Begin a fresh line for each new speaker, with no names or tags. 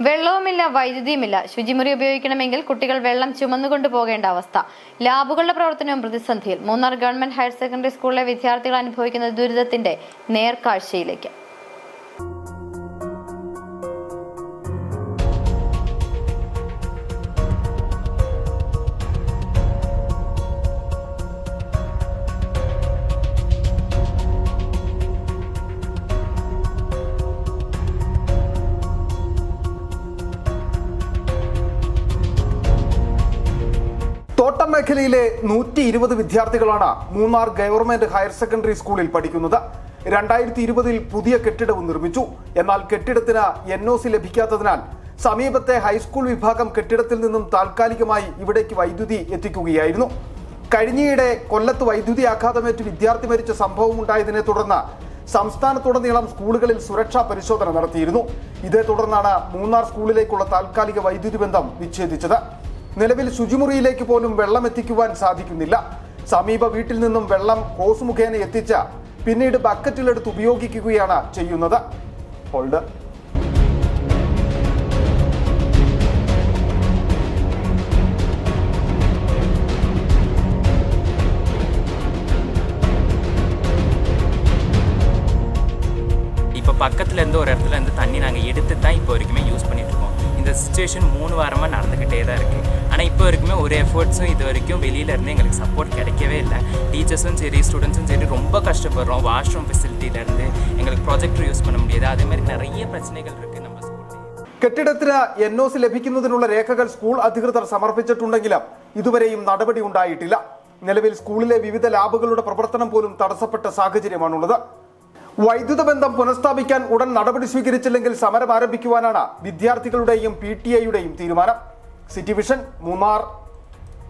വെള്ളവുമില്ല വൈദ്യുതിയുമില്ല. ശുചിമുറി ഉപയോഗിക്കണമെങ്കിൽ കുട്ടികൾ വെള്ളം ചുമന്നുകൊണ്ട് പോകേണ്ട അവസ്ഥ. ലാബുകളുടെ പ്രവർത്തനവും പ്രതിസന്ധിയിൽ. മൂന്നാർ ഗവൺമെന്റ് ഹയർ സെക്കൻഡറി സ്കൂളിലെ വിദ്യാർത്ഥികൾ അനുഭവിക്കുന്ന ദുരിതത്തിന്റെ നേർക്കാഴ്ചയിലേക്ക്.
മേഖലയിലെ നൂറ്റി ഇരുപത് വിദ്യാർത്ഥികളാണ് മൂന്നാർ ഗവൺമെന്റ് ഹയർ സെക്കൻഡറി സ്കൂളിൽ പഠിക്കുന്നത്. രണ്ടായിരത്തി ഇരുപതിൽ പുതിയ കെട്ടിടവും നിർമ്മിച്ചു. എന്നാൽ കെട്ടിടത്തിന് എൻ ഒ സി ലഭിക്കാത്തതിനാൽ സമീപത്തെ ഹൈസ്കൂൾ വിഭാഗം കെട്ടിടത്തിൽ നിന്നും താൽക്കാലികമായി ഇവിടേക്ക് വൈദ്യുതി എത്തിക്കുകയായിരുന്നു. കഴിഞ്ഞയിടെ കൊല്ലത്ത് വൈദ്യുതി ആഘാതമേറ്റ് വിദ്യാർത്ഥി മരിച്ച സംഭവം ഉണ്ടായതിനെ തുടർന്ന് സംസ്ഥാനത്തുടനീളം സ്കൂളുകളിൽ സുരക്ഷാ പരിശോധന നടത്തിയിരുന്നു. ഇതേ തുടർന്നാണ് മൂന്നാർ സ്കൂളിലേക്കുള്ള താൽക്കാലിക വൈദ്യുതി ബന്ധം വിച്ഛേദിച്ചത്. നിലവിൽ ശുചിമുറിയിലേക്ക് പോലും വെള്ളം എത്തിക്കുവാൻ സാധിക്കുന്നില്ല സമീപ വീട്ടിൽ നിന്നും വെള്ളം ഹോസ് മുഖേന എത്തിച്ച പിന്നീട് ബക്കറ്റിലെടുത്ത് ഉപയോഗിക്കുകയാണ് ചെയ്യുന്നത് ഹോൾഡ്
இப்போ பக்கத்தில் இருந்து ஒரு இடத்துல இருந்து தண்ணி நாங்கள் எடுத்து தான் இப்போ வரைக்குமே யூஸ் பண்ணிட்டு இருக்கோம் இந்த சுச்சுவேஷன் மூணு வாரமாக நடந்துக்கிட்டே தான் இருக்குது ஆனால் இப்போ வரைக்குமே ஒரு எஃபர்ட்ஸும் இது வரைக்கும் வெளியில இருந்து எங்களுக்கு சப்போர்ட் கிடைக்கவே இல்லை டீச்சர்ஸும் சரி ஸ்டூடெண்ட்ஸும் சரி ரொம்ப கஷ்டப்படுறோம் வாஷ்ரூம் ஃபெசிலிட்டியிலேருந்து எங்களுக்கு ப்ராஜெக்டர் யூஸ் பண்ண முடியாது அதே மாதிரி நிறைய பிரச்சனைகள் இருக்குது நம்ம ஸ்கூல்லேயே
കെട്ടിടത്തിന് എൻ ഒ സി ലഭിക്കുന്നതിനുള്ള രേഖകൾ സ്കൂൾ അധികൃതർ സമർപ്പിച്ചിട്ടുണ്ടെങ്കിലും ഇതുവരെയും നടപടി ഉണ്ടായിട്ടില്ല നിലവിൽ സ്കൂളിലെ വിവിധ ലാബുകളുടെ പ്രവർത്തനം പോലും തടസ്സപ്പെട്ട സാഹചര്യമാണുള്ളത് വൈദ്യുത ബന്ധം പുനഃസ്ഥാപിക്കാൻ ഉടൻ നടപടി സ്വീകരിച്ചില്ലെങ്കിൽ സമരം ആരംഭിക്കുവാനാണ് വിദ്യാർത്ഥികളുടെയും പി ടി ഐയുടെയും തീരുമാനം. City Vision Munnar.